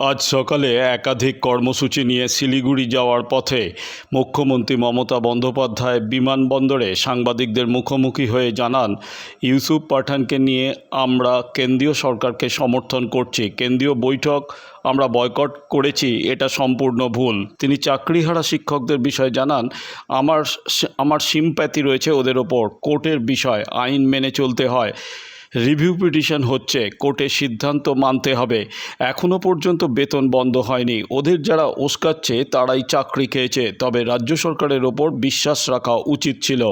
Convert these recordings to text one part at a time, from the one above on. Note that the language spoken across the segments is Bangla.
আজ সকালে একাধিক কর্মসূচি নিয়ে শিলিগুড়ি যাওয়ার পথে মুখ্যমন্ত্রী মমতা বন্দ্যোপাধ্যায় বিমানবন্দরে সাংবাদিকদের মুখোমুখি হয়ে জানান, ইউসুফ পাঠানকে নিয়ে আমরা কেন্দ্রীয় সরকারকে সমর্থন করছি। কেন্দ্রীয় বৈঠক আমরা বয়কট করেছি, এটা সম্পূর্ণ ভুল। তিনি চাকরিহারা শিক্ষকদের বিষয়ে জানান, আমার আমার সিম্প্যাথি রয়েছে ওদের ওপর। কোর্টের বিষয়, আইন মেনে চলতে হয়। রিভিউ পিটিশন হচ্ছে কোর্টের সিদ্ধান্ত মানতে হবে। এখনও পর্যন্ত বেতন বন্ধ হয়নি। ওদের যারা উস্কাচ্ছে, তারাই চাকরি খেয়েছে, তবে রাজ্য সরকারের ওপর বিশ্বাস রাখা উচিত ছিল।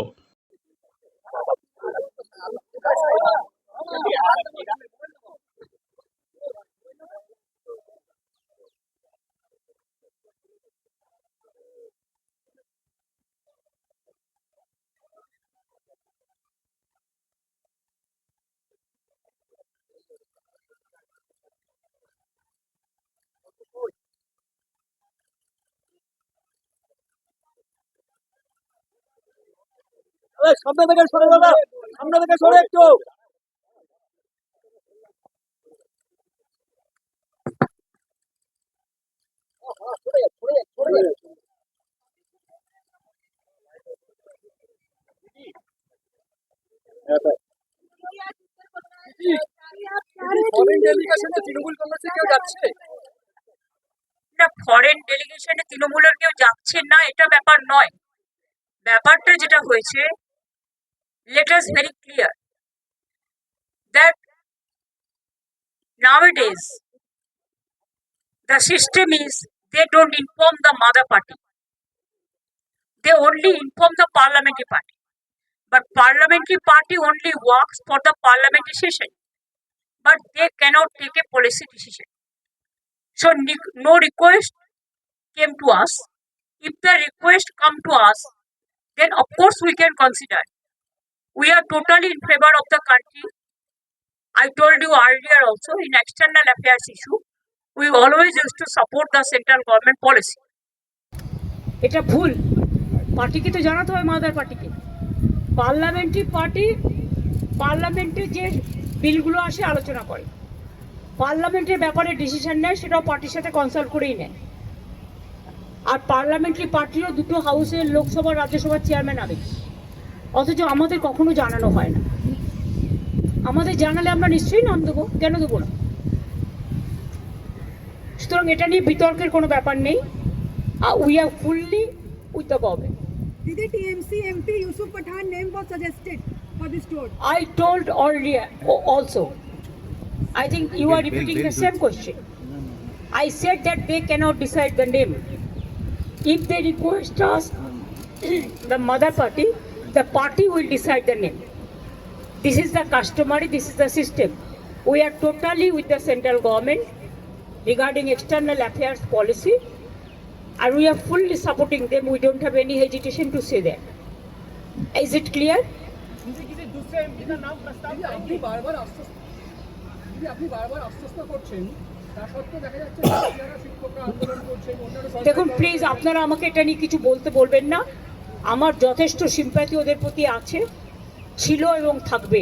সামনে থেকে সরে দাদা সামনে থেকে সরে একটু তৃণমূল কংগ্রেসে কেউ যাচ্ছে? ফরেন ডেলিগেশনে তৃণমূলের কেউ যাচ্ছে না, এটা ব্যাপার নয়। ব্যাপারটা যেটা হয়েছে let us very clear that nowadays the system is they don't inform the mother party they only inform the parliamentary party but parliamentary party only works for the parliamentary session but they can't take a policy decision so no request came to us. If the request come to us, then of course we can consider. We are totally in favor of the country. I told you earlier also in external affairs issue, we always used to support the central government policy. এটা ভুল পার্টিকে তো জানাতে হবে মাদার পার্টিকে পার্লামেন্টারি পার্টি পার্লামেন্টে যে বিলগুলো আসে আলোচনা করে পার্লামেন্টের ব্যাপারে ডিসিশন নেয় সেটাও পার্টির সাথে কনসাল্ট করেই নেয়। আর পার্লামেন্টারি পার্টিরও দুটো হাউসের লোকসভা রাজ্যসভার চেয়ারম্যান আগে অথচ আমাদের কখনো জানানো হয় না। আমাদের জানালে আমরা নিশ্চয়ই নাম দেবো। কেন দেবো না? সুতরাং এটা নিয়ে বিতর্কের কোনো ব্যাপার নেই। আর we are fully with the government Did the TMC MP Yusuf Pathan name was suggested for this tour? I told earlier also. I think you are repeating the same question. I said that they cannot decide the name. If they request us, the mother party, the party will decide the name. This is the customary, this is the system. We are totally with the central government regarding external affairs policy. And we are fully supporting them. We don't have any hesitation to say that. Is it clear? দিদি, আপনি বারবার আশ্বস্ত করছেন দেখুন প্লিজ আপনারা আমাকে এটা নিয়ে কিছু বলতে বলবেন না। আমার যথেষ্ট সিম্প্যাথি ওদের প্রতি আছে ছিল এবং থাকবে।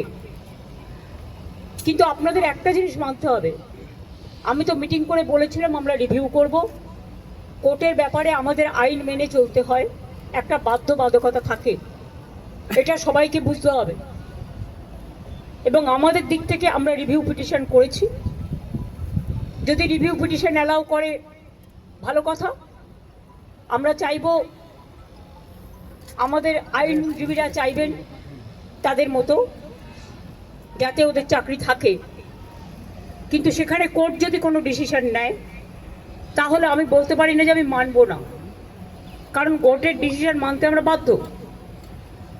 কিন্তু আপনাদের একটা জিনিস মানতে হবে। আমি তো মিটিং করে বলেছিলাম আমরা রিভিউ করব। কোর্টের ব্যাপারে আমাদের আইন মেনে চলতে হয়। একটা বাধ্যবাধকতা থাকে। এটা সবাইকে বুঝতে হবে। এবং আমাদের দিক থেকে আমরা রিভিউ পিটিশন করেছি। যদি রিভিউ পিটিশন অ্যালাউ করে, ভালো কথা। আমরা চাইব আমাদের আইনজীবীরা চাইবেন তাদের মতো, যাতে ওদের চাকরি থাকে। কিন্তু সেখানে কোর্ট যদি কোনো ডিসিশন নেয়, তাহলে আমি বলতে পারি না যে আমি মানব না। কারণ কোর্টের ডিসিশন মানতে আমরা বাধ্য।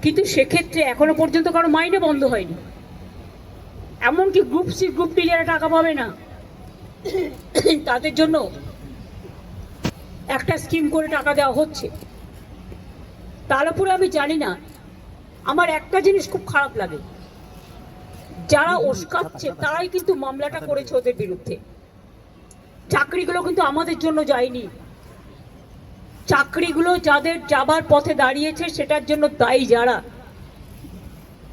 কিন্তু সেক্ষেত্রে এখনও পর্যন্ত কারও মাইনে বন্ধ হয়নি। এমনকি গ্রুপ সি গ্রুপ ডি যারা টাকা পাবে না। তাদের জন্য একটা স্কিম করে টাকা দেওয়া হচ্ছে। তার উপরে আমি জানি না। আমার একটা জিনিস খুব খারাপ লাগে। যারা ওস্কাচ্ছে তারাই কিন্তু মামলাটা করেছে ওদের বিরুদ্ধে। চাকরিগুলো কিন্তু আমাদের জন্য যায়নি। চাকরিগুলো যাদের যাবার পথে দাঁড়িয়েছে, সেটার জন্য দায়ী যারা।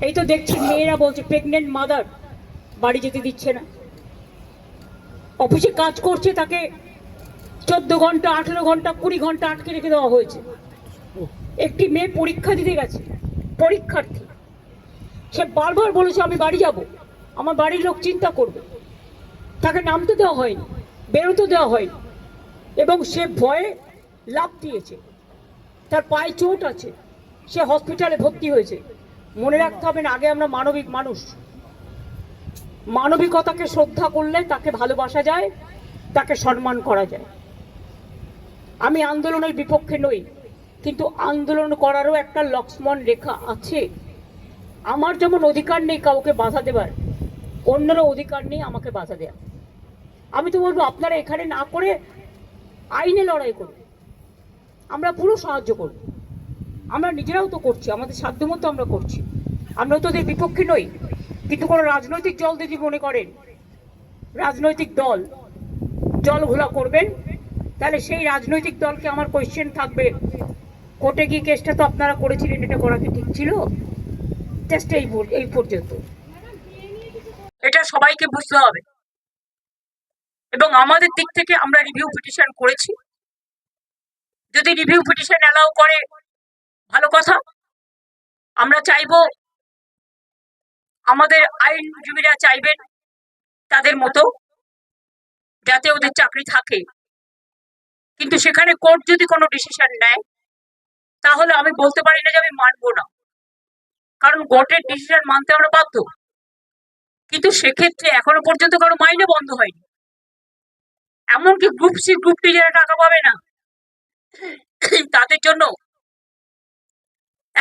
এই তো দেখছি মেয়েরা বলছে প্রেগনেন্ট মাদার বাড়ি যেতে দিচ্ছে না। অফিসে কাজ করছে, তাকে চোদ্দ ঘণ্টা, আঠেরো ঘণ্টা, কুড়ি ঘণ্টা আটকে রেখে দেওয়া হয়েছে। একটি মেয়ে পরীক্ষা দিতে গেছে, পরীক্ষার্থী। সে বারবার বলেছে, আমি বাড়ি যাব। আমার বাড়ির লোক চিন্তা করবে। তাকে নামতে দেওয়া হয়নি, বেরোতে দেওয়া হয়নি। এবং সে ভয়ে লাভ দিয়েছে। তার পায়ে চোট আছে। সে হসপিটালে ভর্তি হয়েছে। মনে রাখতে হবে না, আগে আমরা মানবিক মানুষ। মানবিকতাকে শ্রদ্ধা করলে তাকে ভালোবাসা যায়, তাকে সম্মান করা যায়। আমি আন্দোলনের বিপক্ষে নই, কিন্তু আন্দোলন করারও একটা লক্ষ্মণ রেখা আছে। আমার যেমন অধিকার নেই কাউকে বাধা দেবার, অন্যেরও অধিকার নেই আমাকে বাধা দেওয়া আমি তো বলব, আপনারা এখানে না করে আইনে লড়াই করুন। আমরা পুরো সাহায্য করব। আমরা নিজেরাও তো করছি, আমাদের সাধ্যমতো আমরা করছি। আমরা তো ওদের বিপক্ষে নই, কিন্তু কোনো রাজনৈতিক দল যদি মনে করেন, রাজনৈতিক দল জল ঘোলা করবেন, তাহলে সেই রাজনৈতিক দলকে আমার কোয়েশ্চেন থাকবে, কোর্টে গিয়ে কেসটা তো আপনারা করেছিলেন, এটা করা কি ঠিক ছিল? এই এই পর্যন্ত। এটা সবাইকে বুঝতে হবে। এবং আমাদের দিক থেকে আমরা রিভিউ পিটিশন করেছি। যদি রিভিউ পিটিশন অ্যালাউ করে ভালো কথা। আমরা চাইব আমাদের আইনজীবীরা চাইবেন তাদের মতো, যাতে ওদের চাকরি থাকে। কিন্তু সেখানে কোর্ট যদি কোনো ডিসিশন নেয়, তাহলে আমি বলতে পারি না যে আমি মানবো না। কারণ কোর্টের ডিসিশন মানতে আমরা বাধ্য। কিন্তু সেক্ষেত্রে এখনও পর্যন্ত কারও মাইনে বন্ধ হয়নি। এমনকি গ্রুপ সি গ্রুপ যারা টাকা পাবে না, তাদের জন্য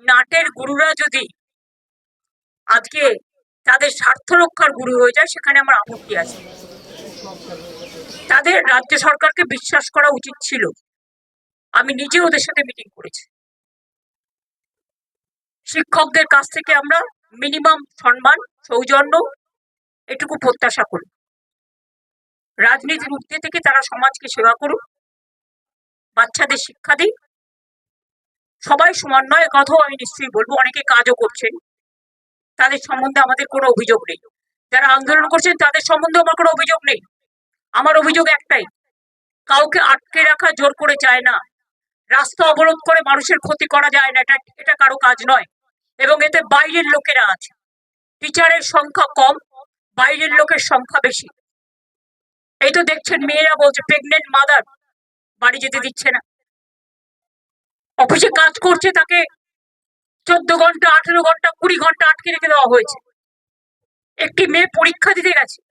নাটের গুরুরা যদি আজকে তাদের স্বার্থ রক্ষার গুরু হয়ে যায়, সেখানে আমার আপত্তি আছে। তাদের রাজ্য সরকারকে বিশ্বাস করা উচিত ছিল। আমি নিজে ওদের সাথে মিটিং করেছি। শিক্ষকদের কাছ থেকে আমরা মিনিমাম সম্মান, সৌজন্য এটুকু প্রত্যাশা করি। রাজনীতির ঊর্ধ্বে থেকে তারা সমাজকে সেবা করুন বাচ্চাদের শিক্ষা দিন সবাই সমান নয়, কথাও আমি নিশ্চয়ই বলব, অনেকে কাজও করছেন। তাদের সম্বন্ধে আমাদের কোনো অভিযোগ নেই। যারা আন্দোলন করছেন, তাদের সম্বন্ধে আমার কোনো অভিযোগ নেই। আমার অভিযোগ একটাই, কাউকে আটকে রাখা জোর করে যায় না। রাস্তা অবরোধ করে মানুষের ক্ষতি করা যায় না, এটা এটা কারও কাজ নয়। এবং এতে বাইরের লোকেরা আছে। টিচারের সংখ্যা কম, বাইরের লোকের সংখ্যা বেশি। এই তো দেখছেন, মেয়েরা বলছে প্রেগনেন্ট মাদার বাড়ি যেতে দিচ্ছে না। অফিসে কাজ করছে, তাকে চোদ্দ ঘণ্টা, আঠেরো ঘণ্টা, কুড়ি ঘণ্টা আটকে রেখে দেওয়া হয়েছে। একটি মেয়ে পরীক্ষা দিতে গেছে,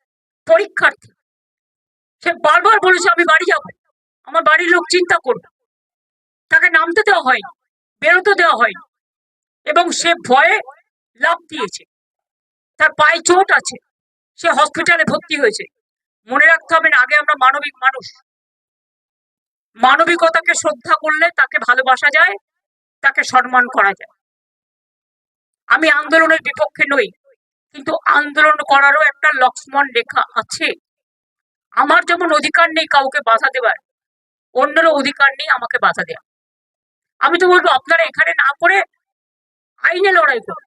পরীক্ষার্থী। সে বারবার বলেছে, আমি বাড়ি যাব। আমার বাড়ির লোক চিন্তা করবে। তাকে নামতে দেওয়া হয়নি, বেরোতে দেওয়া হয়নি। এবং সে ভয়ে লাভ দিয়েছে। তার পায়ে চোট আছে। সে হসপিটালে ভর্তি হয়েছে। মনে রাখতে হবে না, আগে আমরা মানবিক মানুষ। মানবিকতাকে শ্রদ্ধা করলে তাকে ভালোবাসা যায়, তাকে সম্মান করা যায়। আমি আন্দোলনের বিপক্ষে নই, কিন্তু আন্দোলন করারও একটা লক্ষ্মণ রেখা আছে। আমার যেমন অধিকার নেই কাউকে বাধা দেবার, অন্যেরও অধিকার নেই আমাকে বাধা দেওয়া আমি তো বলব, আপনারা এখানে না করে আইনে লড়াই করুন।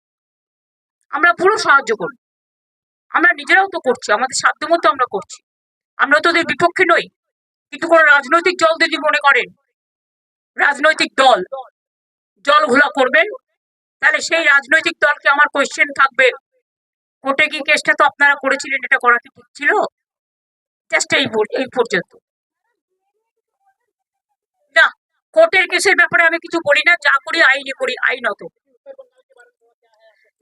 আমরা পুরো সাহায্য করব আমরা নিজেরাও তো করছি, আমাদের সাধ্য মতো আমরা করছি। আমরা তো ওদের বিপক্ষে নই। কিন্তু কোনো রাজনৈতিক দল যদি মনে করেন রাজনৈতিক দল জল ঘোলা করবেন তাহলে সেই রাজনৈতিক দলকে আমার কোয়েশ্চেন থাকবে কোর্টে কি কেসটা তো আপনারা করেছিলেন এটা করা কি ঠিক ছিল জাস্ট এই পর- এই পর্যন্ত না কোর্টের কেসের ব্যাপারে আমি কিছু বলি না যা করি আইনে করি আইনত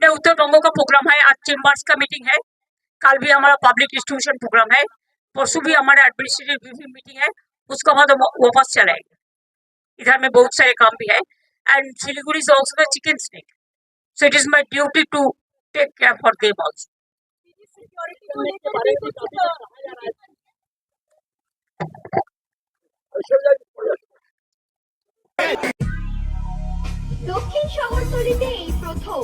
नहीं उत्तर बंगों का प्रोग्राम है आज चेम्बर्स का मीटिंग है कल भी हमारा पब्लिक डिस्ट्रीब्यूशन प्रोग्राम है परसों भी हमारा एडमिनिस्ट्रेटिव रिव्यू मीटिंग है उसके बाद हम वापस चलाएंगे इधर में बहुत सारे काम भी है and Siliguri is also the chicken's neck so it is my duty to take care for them also দক্ষিণ শহরতলিতে এই প্রথম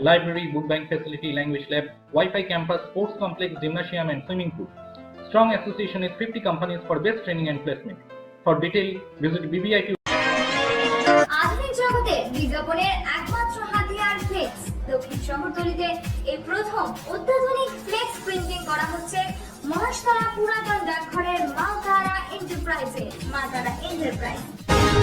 library, book bank facility, language lab, Wi-Fi campus, sports complex, gymnasium, and swimming pool. Strong association with 50 companies for best training and placement. For detail, visit বিজ্ঞাপনের একমাত্র হাতিয়ার প্রথম প্রিন্টিং করা হচ্ছে মহাশতলা পুরাতন ডাকঘরের মা এন্টারপ্রাইজে মা এন্টারপ্রাইজ